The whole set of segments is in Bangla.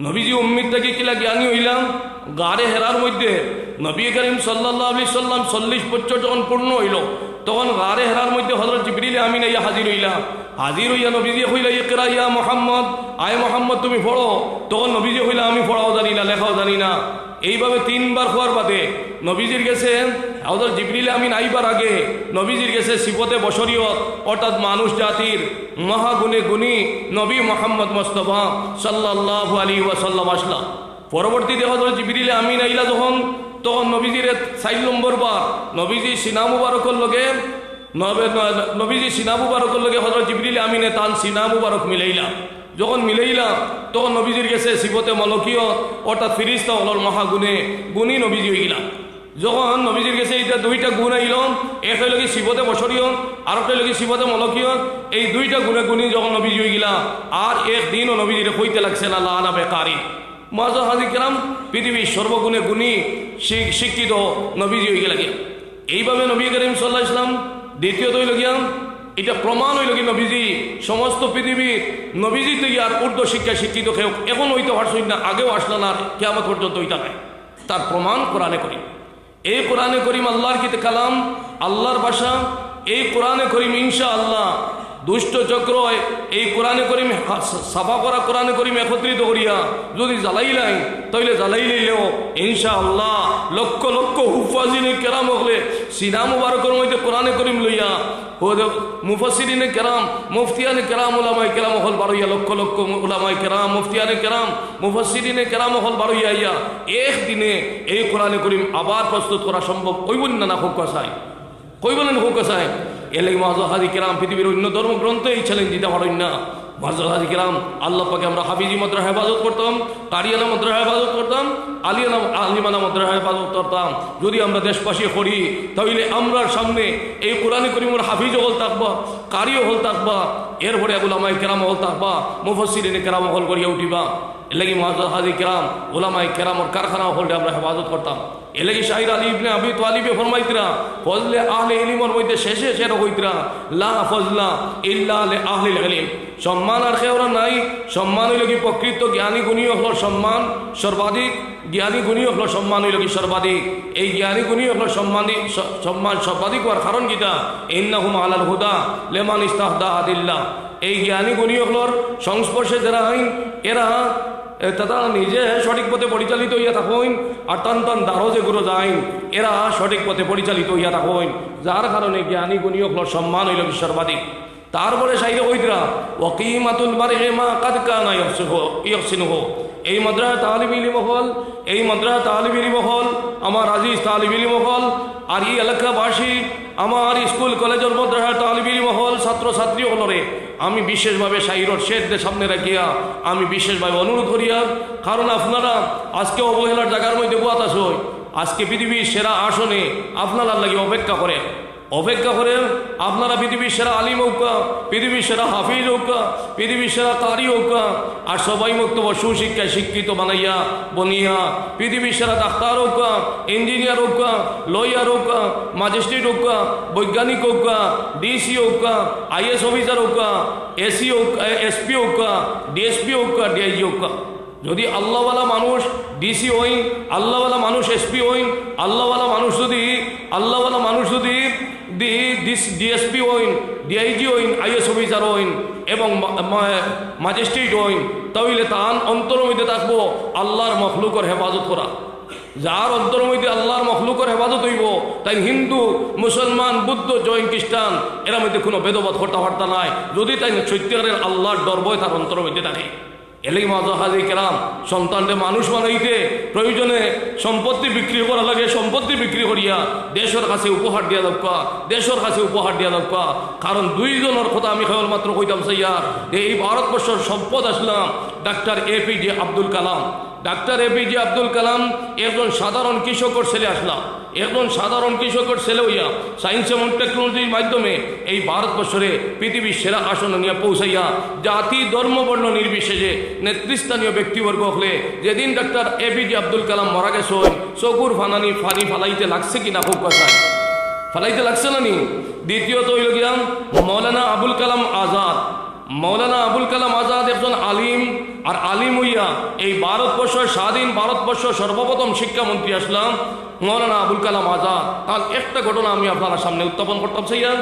নবীজি উম্মিদ থেকে কিলা জ্ঞানী হইলাম? গাড়ে হেরার মধ্যে। নবী করিম সাল্লাহ আলি সাল্লাম চল্লিশ বছর যখন পূর্ণ হইল, তখন গাড়ে হেরার মধ্যে হজরত জিবরিল আমিন ইয়া হাজির হইলাম। হাজির হইয়া নবীজি হইলা ইকরা ইয়া মোহাম্মদ? আয় মোহাম্মদ, তুমি পড়ো। তখন নবীজি হইলা আমি পড়াও জানি না, লেখাও জানি না। এইভাবে তিনবার হওয়ার বাদে নবীজির গেছে হজরত জিবরিল আমিন আইবার আগে নবীজির গেছে সিপতে বসরিয়ত অর্থাৎ মানুষ জাতির মহাগুণে গুণী নবী মোহাম্মদ মোস্তফা সাল্লাহ আলী ওয়াসাল্লাম আসলা। পরবর্তীতে হজরত জিবরিল আমিন আইলা যখন, তখন নবীজির চার নম্বর বার, নবীজি সিনা মুবারকর লগে নবীজি সিনা মুবারকর লগে হজরত জিবরিল আমিনে তান সিনা মুবারক মিলাইলা। যখন মিলাইলা, তখন নবীজির গেছে শিবতে মলকীয় অর্থাৎ ফিরিস্তা হলর মহাগুণে গুণী নবীজি হইলা। যখন নবীজির গেছে এইটা দুইটা গুণ আইল একটা লগে শিবতে বসরীয় আর একটা লগে শিবতে মলকীয়, এই দুইটা গুণে গুণী যখন নবীজি হয়ে গিলা, আর একদিনও নবীজির কইতে লাগছে না লানা বেকারি। মাজা হাজি কেরাম, পৃথিবীর সর্বগুণে গুণী শিক্ষিত নবীজি হয়ে গেলে এইভাবে নবী করিম সাল্লাহ ইসলাম দ্বিতীয়ত হইল গিয়া, এটা প্রমাণ হইল কি নবীজি, সমস্ত পৃথিবীর নবীজি থেকে আর উর্দু শিক্ষা শিক্ষিত কেউ এখন হইতে পারছই না, আগেও আসলো না কেমন পর্যন্ত হইতা নাই তার প্রমাণ কোরআনে করিম। এই কোরআনে করিম আল্লাহর কিতে কালাম? আল্লাহর বাসা এই কোরআনে করিম ইনশা আল্লাহ দুষ্ট চক্র এই কোরআনে করিম সাফা করা কোরআনে করিম একত্রিত করিয়া যদি জ্বালাই নাই তাইলে জ্বালাই লইলেও ইনশা আল্লাহ লক্ষ লক্ষ হুফাজিনে কেরাম হলে সিনা মুবারকের মধ্যে কোরআনে করিম লইয়া মুফাসিরিনে কেরাম, মুফতিয়ানে কেরাম ওলামাই কেরাম হল বারইয়া, লক্ষ লক্ষ ওলামাই কেরাম, মুফতিয়ানে কেরাম মুফাসিরিনে কেরাম হল বারইয়া ইয়া এক দিনে এই কোরআনে করিম আবার প্রস্তুত করা সম্ভব। কইবন না না হোক চাই কইবলেন হোক চাই এলাই মহাজাহাদি কেরাম পৃথিবীর অন্য ধর্মগ্রন্থ এই চ্যালেঞ্জ দিতে পারেন না। মহাজাহাদি কেরাম, আল্লাহ পাকে আমরা হাফিজি মদ্রা হেফাজত করতাম কারিয়ানা মদ্রা হেফাজত করতাম, আলিয়ানা, আলিমানা মাদ্রাহ হেফাজত করতাম। যদি আমরা দেশবাসী করি, তাহলে আমরা সামনে এই কোরআন করিমর হাফিজও হল থাকবা কারিও হল থাকবা এরপরে ওলামাই কেরাম হল থাকবা মুফসিরিনে কেরাম হল করিয়া উঠিবা। এলাকি মহাজাহাদি কেরাম ওলামাই কেরামর কারখানা হলটা আমরা হেফাজত করতাম। এলাকি শাহির আলী ইবনে আবি তালিবে ফরমাইতরা, ফজলে আহলে ইলিমর মধ্যে শেষে সেটা হইতরা লা ফজলা ইল্লা আলে আহলে ইলিম। সম্মান আর খেওরা নাই সম্মান হইল কি প্রকৃত জ্ঞানী গুণী হল সম্মান, সর্বাধিক জ্ঞানী গুণী হল সম্মান হইল কি সর্বাধিক এই জ্ঞানী গুণী হল সম্মানিক সম্মান সর্বাধিক হওয়ার কারণ কিটা ইন্নাহুম আলাল হুদা লেমান ইস্তাহদা আদিল্লাহ। এই জ্ঞানী গুণী হলর সংস্পর্শে যারা আইন এরা তারা নিজে সঠিক পথে পরিচালিত হইয়া থাকুন আর টান টান দারো যে গুরু যাইন। এরা সঠিক পথে পরিচালিত হইয়া থাকুন। যার কারণে জ্ঞানী গুণীয় সম্মান হইল সর্বাধিক তারপরে সাইরে কইতরা ওকিমাতুল মারে মা কাদ কানা ইয়সিনহ এই মাদ্রাসা তালিব ইলিম হল এই মাদ্রাসা তালিব ইলিম হল আমার আজিজ তালিব ইলিম আর এই এলাকাবাসী আমার স্কুল, কলেজের মাদ্রাসা তালিব ইলিম হল ছাত্রছাত্রী হলরে আমি বিশেষভাবে সাইরর শেখদের সামনে রাখিয়া, আমি বিশেষভাবে অনুরোধ করিয়া, কারণ আপনারা আজকে অবহেলার জায়গার মধ্যে বুয়াত আসই আজকে পৃথিবীর সেরা আসনে আপনারা লাগে অপেক্ষা করে অপেক্ষা করে, আপনারা পৃথিবীর সেরা আলিম হোকা, পৃথিবীর সেরা হাফিজ হোকা, পৃথিবীর সেরা কারি হোকা, আর সবাই বক্তব্য সুশিক্ষায় শিক্ষিত বানাইয়া, বনিয়া, পৃথিবীর সেরা ডাক্তার হোকা, ইঞ্জিনিয়ার হোকা, লয়ার হোকা, ম্যাজিস্ট্রেট হোকা, বৈজ্ঞানিক হোকা, ডিসি হোকা, আইএস অফিসার হোকা, এসি হোকা, এসপি হোকা, ডিএসপি হোকা, ডিআইজি হোকা। যদি আল্লাহওয়ালা মানুষ ডিসি হইন, আল্লাহওয়ালা মানুষ এসপি হইন, আল্লাহওয়ালা মানুষ যদি, আল্লাহওয়ালা মানুষ যদি দি ডিএসপি হইন ডিআইজি হইন আইএস অফিসার হইন এবং ম্যাজিস্ট্রেট হইন তাহলে তান অন্তর মধ্যে থাকব আল্লাহর মখলুকর হেফাজত করা। যার অন্তর মধ্যে আল্লাহর মখলুকর হেফাজত হইব তাই হিন্দু, মুসলমান, বুদ্ধ, জৈন, খ্রিস্টান, এর মধ্যে কোনো ভেদবাদ হর্তাবার্তা নাই। যদি তাই সত্যিকারের আল্লাহর ডরবয় তার অন্তর মধ্যে থাকে। এলেই মাজাহাদি কেরাম সন্তানকে মানুষ বানাইতে প্রয়োজনে সম্পত্তি বিক্রি করা লাগে, সম্পত্তি বিক্রি করিয়া দেশের কাছে উপহার দিয়া দক্কা দেশের কাছে উপহার দিয়া দক্কা কারণ দুইজনের কথা আমি কেবলমাত্র কইতাম সাইয়ার যে এই ভারতবর্ষের সম্পদ আসলাম doctor A P J Abdul Kalam. Doctor A P J Abdul Kalam একজন সাধারণ কৃষকর ছেলে আসলাম একজন সাধারণ কৃষকের ছেলে হইয়া সায়েন্স এবং টেকনোলজির মাধ্যমে এই ভারতবর্ষরে পৃথিবীর সেরা আসন নিয়ে পৌঁছাইয়া জাতি, ধর্ম, বর্ণ নির্বিশেষে নেতৃস্থানীয় ব্যক্তিবর্গ হলে যেদিন doctor A P Abdul Kalam মারা গেছে চকুর ফানানি ফানি ফালাইতে লাগছে কিনা খুব কথায়। ফালাইতে লাগছে না নি? দ্বিতীয়ত হইল গিয়াম মৌলানা আবুল কালাম আজাদ। মৌলানা আবুল কালাম আজাদ একজন আলিম আর আলী মুইয়া, এই ভারতবর্ষ স্বাধীন ভারতবর্ষ সর্বপ্রথম শিক্ষামন্ত্রী আসলাম, মৌলানা আবুল কালাম আজাদ। তার একটা ঘটনা আমি আপনার সামনে উত্থাপন করতাম, সেইয়া।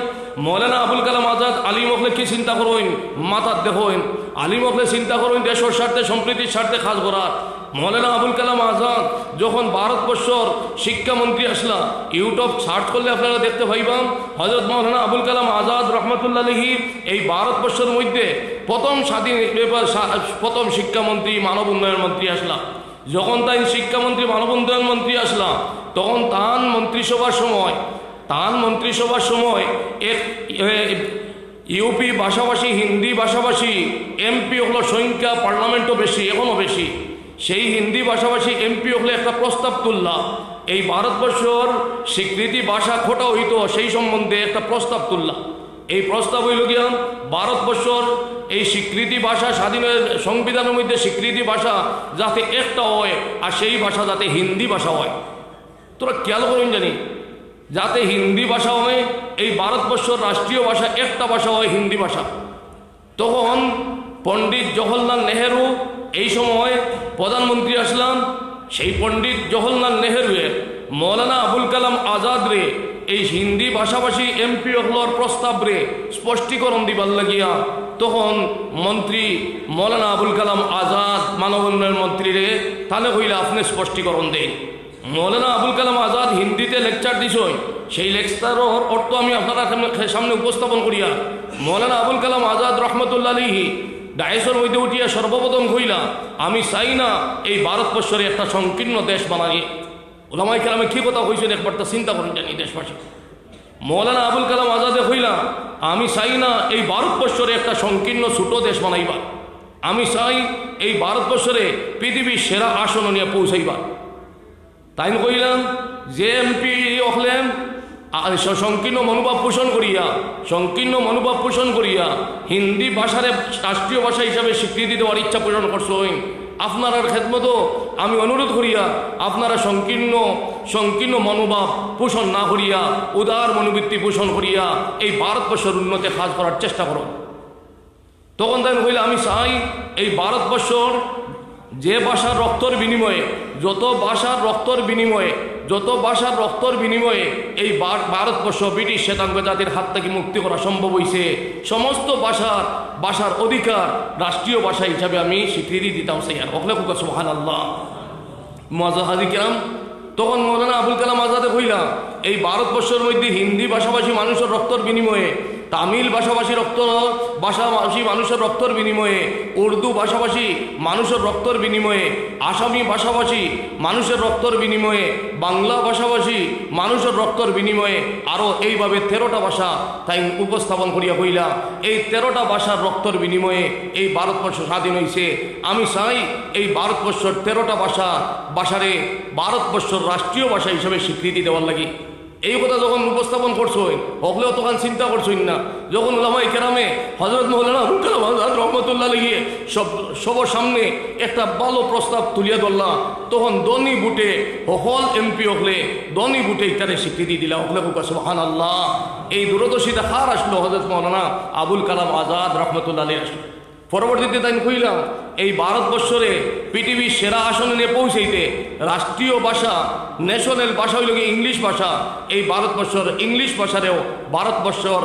মৌলানা আবুল কালাম আজাদ আলিম মখলে কি চিন্তা করইন মাথার দেখইন আলিম মখলে চিন্তা করইন দেশের স্বার্থে, সম্প্রীতির স্বার্থে খাস করার মৌলানা আবুল কালাম আজাদ যখন ভারতবর্ষর শিক্ষামন্ত্রী আসলা, ইউটিউব সার্চ করলে আপনারা দেখতে পাইবাম হজরত মৌলানা আবুল কালাম আজাদ রহমতুল্লাহ রহমতুল্লাহি এই ভারতবর্ষের মধ্যে প্রথম স্বাধীন প্রথম শিক্ষামন্ত্রী মানব উন্নয়ন মন্ত্রী আসলা। যখন তাই শিক্ষামন্ত্রী, মানব উন্নয়ন মন্ত্রী আসলাম তখন তান মন্ত্রিসভার সময়, তান মন্ত্রিসভার সময় এক ইউপি ভাষাভাষী, হিন্দি ভাষাভাষী, এমপি হলো সংখ্যা, পার্লামেন্টও বেশি, এখনও বেশি। সেই হিন্দি ভাষাভাষী এমপি হলে একটা প্রস্তাব তুললা এই ভারতবর্ষর স্বীকৃতি ভাষা খোটা হইতো, সেই সম্বন্ধে একটা প্রস্তাব তুললা এই প্রস্তাব হইল গিয়া, ভারতবর্ষর এই স্বীকৃতি ভাষা, স্বাধীনের সংবিধানের মধ্যে স্বীকৃতি ভাষা যাতে একটা হয়, আর সেই ভাষা যাতে হিন্দি ভাষা হয়। তোরা খেয়াল করুন জানি, যাতে হিন্দি ভাষা হয়, এই ভারতবর্ষর রাষ্ট্রীয় ভাষা একটা ভাষা হয় হিন্দি ভাষা। তখন পণ্ডিত জওহরলাল নেহেরু এই সময় প্রধানমন্ত্রী আসলাম, সেই পণ্ডিত জওহরলাল নেহেরুয়ে মৌলানা আবুল কালাম আজাদ রে, এই হিন্দি ভাষাভাষী এমপি হলর প্রস্তাব রে স্পষ্টীকরণ দিবার লাগিয়া তখন মন্ত্রী মৌলানা আবুল কালাম আজাদ মানব উন্নয়ন মন্ত্রী রে তাহলে হইলে আপনি স্পষ্টীকরণ দেন। মৌলানা আবুল কালাম আজাদ হিন্দিতে লেকচার দিছই, সেই লেকচারর অর্থ আমি আপনারা সামনে- উপস্থাপন করিয়া মৌলানা আবুল কালাম আজাদ রহমতুল্লাহ ডায়েসের মধ্যে উঠিয়া সর্বপ্রথম কইলা আমি চাই না এই ভারতবর্ষের একটা সংকীর্ণ দেশ বানাই। ওলামাই কালামে কি কথা হয়েছিল একবার তা চিন্তা করেন জানি দেশবাসী। মৌলানা আবুল কালাম আজাদে হইলা আমি চাই না এই ভারতবর্ষরে একটা সংকীর্ণ ছোট দেশ বানাইবা আমি চাই এই ভারতবর্ষরে পৃথিবীর সেরা আসন নিয়ে পৌঁছাইবা তাই কইলাম যে এমপি হলেন আর সংকীর্ণ মনোভাব পোষণ করিয়া, সংকীর্ণ মনোভাব পোষণ করিয়া হিন্দি ভাষারে রাষ্ট্রীয় ভাষা হিসাবে স্বীকৃতি দেওয়ার ইচ্ছা পোষণ করছেন আপনার খেদমত আমি অনুরোধ করিয়া আপনারা সংকীর্ণ সংকীর্ণ মনোভাব পোষণ না করিয়া, উদার মনোবৃত্তি পোষণ করিয়া এই ভারতবর্ষের উন্নতি কাজ করার চেষ্টা করুন। তখন তাই হইলে আমি চাই এই ভারতবর্ষর যে ভাষার রক্তর বিনিময়ে, যত ভাষার রক্তর বিনিময়ে যত ভাষার রক্তর বিনিময়ে এই ভারতবর্ষ ব্রিটিশ শ্বেতাঙ্গ জাতির হাত থেকে মুক্তি করা সম্ভব হয়েছে সমস্ত ভাষার ভাষার অধিকার রাষ্ট্রীয় ভাষা হিসাবে আমি স্বীকৃতি দিতাম সেই আর অকলে কুকা সোহান আল্লাহ মজা হাজি কেরাম, তখন মৌলানা আবুল কালাম আজাদে হইলাম এই ভারতবর্ষের মধ্যে হিন্দি ভাষাভাষী মানুষের রক্তর বিনিময়ে তামিল ভাষাভাষী রক্ত ভাষাভাষী মানুষের রক্তর বিনিময়ে, উর্দু ভাষাভাষী মানুষের রক্তর বিনিময়ে, আসামি ভাষাভাষী মানুষের রক্তর বিনিময়ে, বাংলা ভাষাভাষী মানুষের রক্তর বিনিময়ে আরও এইভাবে তেরোটা ভাষা তাই উপস্থাপন করিয়া হইলা এই তেরোটা ভাষার রক্তর বিনিময়ে এই ভারতবর্ষ স্বাধীন হয়েছে আমি চাই এই ভারতবর্ষর তেরোটা ভাষা, ভাষারে ভারতবর্ষর রাষ্ট্রীয় ভাষা হিসেবে স্বীকৃতি দেওয়ার লাগি। এই কথা যখন উপস্থাপন করছোই হকলেও তখন চিন্তা করছই না। যখন ওলামাই কেরামে হজরত মৌলানা রহমতুল্লাহ লিগে সব, সবার সামনে একটা ভালো প্রস্তাব তুলিয়া ধরলাম তখন দনি বুটে হকল এমপি হকলে দনি বুটে ইটারে স্বীকৃতি দিলা হকলে হুকা সুহান আল্লাহ এই দূরদর্শিতা হার আসলো? হজরত মৌলানা আবুল কালাম আজাদ রহমতুল্লাহ আসলো। পরবর্তীতে তাই কইলাম এই ভারতবর্ষরে পৃথিবীর সেরা আসনে নিয়ে পৌঁছাইতে রাষ্ট্রীয় ভাষা ন্যাশনাল ভাষা হইল গিয়ে ইংলিশ ভাষা, এই ভারতবর্ষর ইংলিশ ভাষারেও ভারতবর্ষর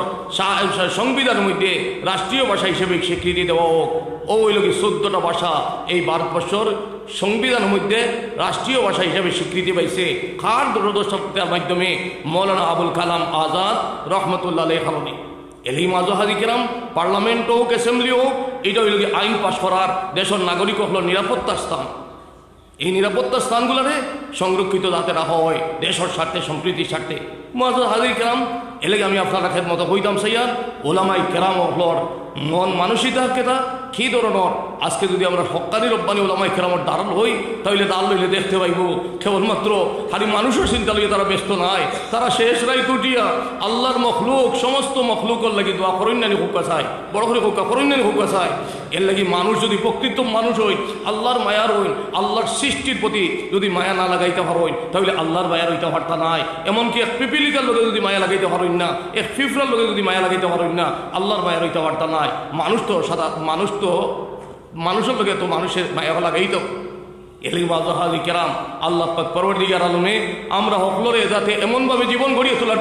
সংবিধানের মধ্যে রাষ্ট্রীয় ভাষা হিসেবে স্বীকৃতি দেওয়া হোক। ও হইল কি চোদ্দটা ভাষা এই ভারতবর্ষর সংবিধানের মধ্যে রাষ্ট্রীয় ভাষা হিসেবে স্বীকৃতি পাইছে। খার দূরদর্শকতার মাধ্যমে মৌলানা আবুল কালাম আজাদ রহমতুল্লাহ কারণে এলি মাজহাদি কেরাম, পার্লামেন্ট হোক অ্যাসেম্বলি হোক এটা হইল কি আইন পাশ করার দেশের নাগরিক হল নিরাপত্তা স্থান। এই নিরাপত্তা স্থানগুলোরে সংরক্ষিত যাতে রাখা হয়, দেশের স্বার্থে, সম্প্রীতির স্বার্থে। আমি আপনারা ওলামাই কেরাম কেতা কি ধরনের? আজকে যদি আমরা হকানি রব্বানি ওলামাই কেরামর হই, তাহলে দেখতে পাইব, কেবলমাত্র খালি মানুষের চিন্তা তারা ব্যস্ত তারা শেষ রায় তুটিয়া আল্লাহর মখলুক, সমস্ত মখলুকর লাগি দোয়া করন্যানি হুকা চায় বড় করে হুকা করন্যানি হুকা চায় এর লাগি মানুষ যদি প্রকৃত মানুষ হই, আল্লাহর মায়ার হইন আল্লাহর সৃষ্টির প্রতি যদি মায়া না লাগাইতে পারইন তাহলে আল্লাহর মায়ার হইতে পারতা নাই। এমনকি এক পিপিলিকার লোকে যদি মায়া লাগাইতে পারইন না এক ফিফরার লোকে যদি মায়া লাগাইতে পারইন না, আল্লাহর মায়ার হইতে পারতা নাই। মানুষ তো সাদা, মানুষ তো, মানুষের লোকে তো মানুষের মায়া লাগাই তো এলিবাজি কেরাম আল্লাহ পরবর্তীকার আলমে, আমরা হকলরে যাতে এমনভাবে জীবন গড়িয়ে তোলার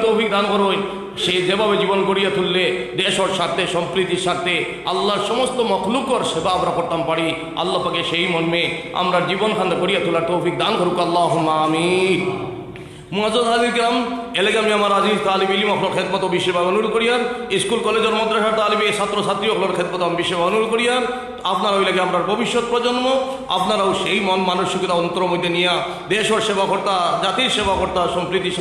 সে যেভাবে জীবন গড়িয়ে তুললে দেশের স্বার্থে, সম্প্রীতির স্বার্থে, আল্লাহর সমস্ত মখলুকর সেবা আমরা করতাম পারি। আল্লাহ পাকে সেই মর্মে আমরা জীবন খান্দা গড়িয়ে তোলার তৌফিক দান করুক আল্লাহ অনুরোধ করিয়ার স্কুল কলেজের মাদ্রাসার ছাত্র ছাত্রী আপনার খেদমত আমি বিশ্বে অনুরোধ করিয়ার আপনারা ওই লাগে আপনার ভবিষ্যৎ প্রজন্ম? আপনারাও সেই মন মানসিকতা অন্তর মধ্যে নিয়া দেশের সেবা কর্তা জাতির সেবা কর্তা সম্প্রীতি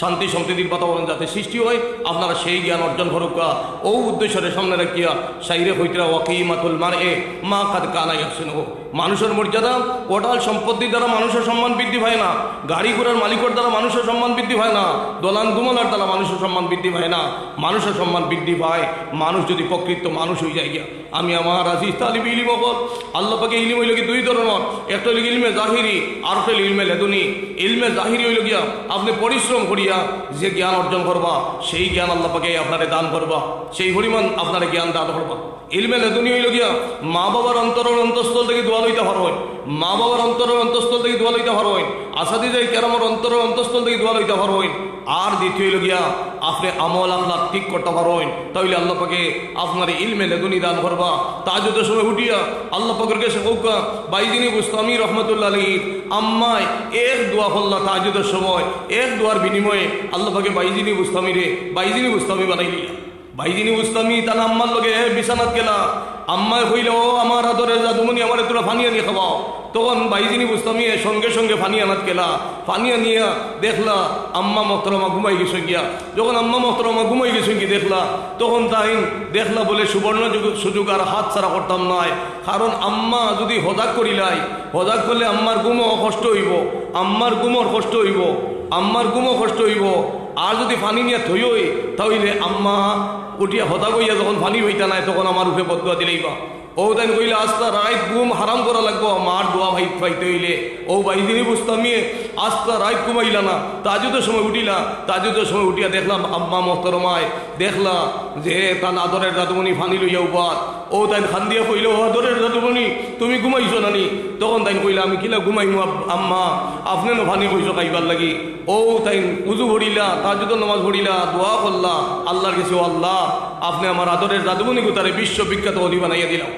শান্তি, সম্প্রীতির বাতাবরণ যাতে সৃষ্টি হয়, আপনারা সেই জ্ঞান অর্জন করুকা ও উদ্দেশ্যের সামনে রাখিয়া সাইরে হইতরা ওয়াকিমাতুল মার এ মা কাদ কানা ইয়াসিন মানুষের মর্যাদা, ওটাল সম্পত্তির দ্বারা মানুষের সম্মান বৃদ্ধি হয় না। গাড়ি ঘোড়ার মালিকের দ্বারা মানুষের সম্মান বৃদ্ধি হয় না। দোলান দুমলার দ্বারা মানুষের সম্মান বৃদ্ধি হয় না। মানুষের সম্মান বৃদ্ধি পায়। মানুষ যদি প্রকৃত মানুষ হয়ে যায় গিয়া আমি আমার আজিজ তালিব ইলিম আল্লাহ পাকে ইলিম হইল কি দুই ধরনের। একটা হইল ইলমে জাহিরি, আর একটা ইলমে লেদুনি। ইলমে জাহিরি হইল গিয়া আপনি পরিশ্রম করিয়া যে জ্ঞান অর্জন করবা, সেই জ্ঞান আল্লাহ পাকে আপনারে দান করবা, সেই পরিমাণ আপনারে জ্ঞান দান করবা। ইলমে লেদুনি হইল গিয়া মা বাবার অন্তরের অন্তঃস্থল থেকে দোয়া লইতে পারবেন মা বাবার অন্তরের অন্তঃস্থল থেকে দোয়া লইতে পারবেন আসাদি যাই কেরামর অন্তরের অন্তঃস্থল থেকে দোয়া লইতে পারবেন আর দ্বিতীয় গিয়া, আপনি আমল, আপনার ঠিক করতে পারবেন। তাহলে আল্লাহ পাকে আপনার ইলমে লেদুনি দান করবা। তাজুদের সময় উঠিয়া আল্লাহ পাকের কাছে কৌকা বাইজিনী বুস্তামি রহমতুল্লাহ আলী আম্মায় এক দোয়া হল্লা তাজুদের সময়, এক দোয়ার বিনিময়ে আল্লাহ পাকে বাইজিনী বুস্তামি রে বাইজিনী বুস্তামি বানাইলিয়া বাইজিনী বুস্তামি তার আম্মার লগে বিছানাত গেলা আম্মায় কইল, ও আমার আদরের জাদুমণি, আমার তোরা ফানি আনিয়ে খাওয়াও। তখন বাইজিনী বুস্তামি সঙ্গে সঙ্গে ফানি আনাত গেলা ফানিয়া আনিয়া দেখলা আম্মা মহতরমা ঘুমাই গেছে গিয়া। যখন আম্মা মহতরমা ঘুমাই গেছে কি দেখলা, তখন তাই দেখলা বলে, সুবর্ণ যুগ- সুযোগ আর হাত ছাড়া করতাম নয় কারণ আম্মা যদি হজাক করিলাই হজাক করলে আম্মার গুমও কষ্ট হইব, আম্মার গুমর কষ্ট হইব, আম্মার গুমও কষ্ট হইব। আর যদি পানি নিয়ে থইই তাহলে আম্মা উঠিয়া হতা কইয়া যখন পানি হইতা নাই, তখন আমার উঠে বদুয়া দিলেই বা। ও তাই কইলে আস্তা রায় ঘুম হারাম করা লাগবো, মার দোয়া ভাই পাইতে হইলে ও বাইদিনী আমি আস্তা রাইত ঘুমাইলা না, তাজুদের সময় উঠিলা। তাজুদের সময় উঠিয়া দেখলাম আম্মা মহতরমায়, দেখলা যে তার আদরের দাদুমণি ফানি লইয়া উপাত ও তাই খান দিয়া কইলে, ও ধরে দাদুমণি, তুমি ঘুমাইছো নানি? তখন তাই কইলা, আমি কিলা ঘুমাইমু আম্মা, আপনি নো ভানি কইছো খাইবার লাগি? ও তাই উজু ভরিলা তাজুদের নামাজ ভরিলা, দোয়া করলা, আল্লাহর কাছে আল্লাহ, আপনি আমার আদরের দাদুমণি গুতারে বিশ্ববিখ্যাত অলি বানাইয়া দিলাম